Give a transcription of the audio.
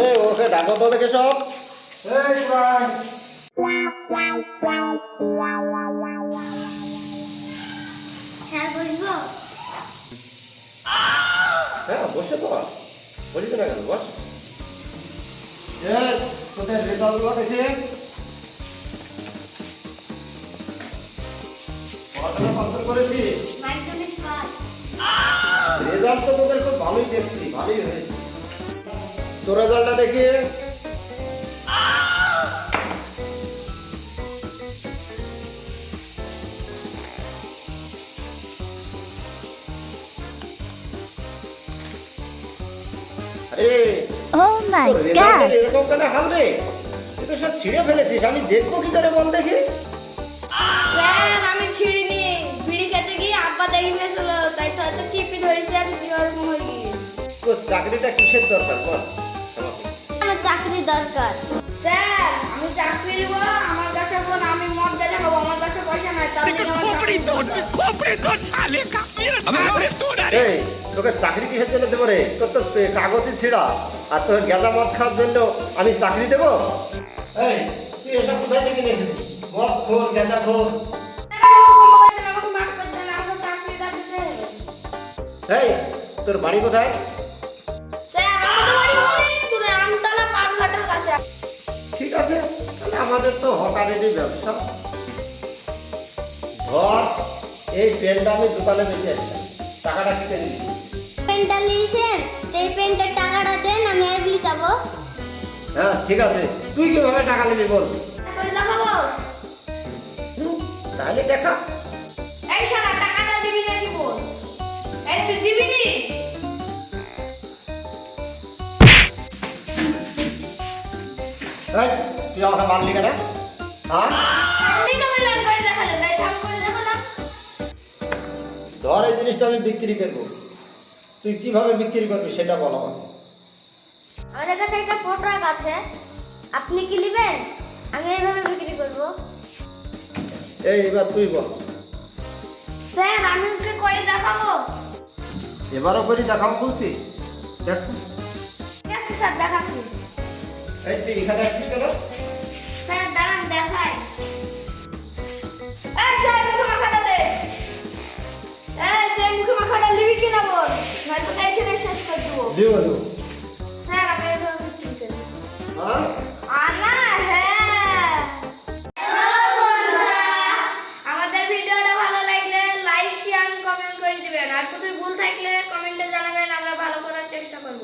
এ ওকে ডাকো তো দেখে সব। এই প্রায় স্যার বসবো? হ্যাঁ বসে পড় বলিস না কেন বস। এ তোদের রেজাল্টগুলো দেখি। পড়াশোনা কমপ্লিট করেছিস রেজাল্ট তো তোদের খুব ভালোই দেখছি ভালোই হয়েছে। তোর রেজাল্টটা দেখি। আরে Oh my তোর এরকম কেন হাল রে? তুই তো সব ছিঁড়ে ফেলেছিস আমি দেখব কি করে বল দেখি। স্যার আমি ছিড়িনি। বিড়ি খেতে গিয়ে আব্বা দেখে গেছিল তাই তো হয়তো টিপি ধরেছে আর এরকম হয়ে গিয়েছে। তোর চাকরিটা কিসের দরকার বল? চাকরি দরকার। স্যার আমি চাকরি দিব আমার কাছে ফোন আমি মদ গেলে খাব আমার কাছে পয়সা নাই তার জন্য আমার চাকরি দরকার। এই তোকে চাকরি কিসের জন্য দেবো রে? তোর তো কাগজই ছিঁড়া। আর তোকে গেঁজা মদ খাওয়ার জন্য আমি চাকরি দেবো? এই তুই এসব কোথায় থেকে নিয়ে এসেছিস? মদ খোর গেঁজা খোর। দেন, দেন। এই তোর বাড়ি কোথায়? আমাদের তো হকারেরই ব্যবসা। ধর এই পেনটা আমি দোকানে বেঁচে আসলাম টাকাটা কি করে দিবি? পেনটা নিয়েছেন এই পেনটার টাকাটা দেন আমি এগুলি যাব হ্যাঁ ঠিক আছে। তুই কীভাবে টাকা নিবি বল। দেখাবো। তাহলে দেখা। এই শালা টাকাটা দিবি নাকি বল? এই তুই দিবি নি? এই তুই আমাকে মারলি কেন? হ্যাঁ? ধর এই জিনিসটা আমি বিক্রি করব। তুই কীভাবে বিক্রি করবি সেটা বল আমাকে। আমাদের কাছে একটা প্রোডাক্ট আছে আপনি কি নেবেন? আমি এইভাবে বিক্রি করব। এই এবার তুই বল। স্যার আমি ওকে করে দেখাবো। এবারও করি দেখাও বলছি। দেখ। ঠিক আছে স্যার দেখাচ্ছি। এই তুই এখানে আসছিস কেন? দিও দিও স্যার আমি এভাবে কি ভালো লাগলে লাইক কমেন্ট করে দিবেন। আর কোথায় ভুল থাকলে কমেন্টে জানাবেন আমরা ভালো করার চেষ্টা করব।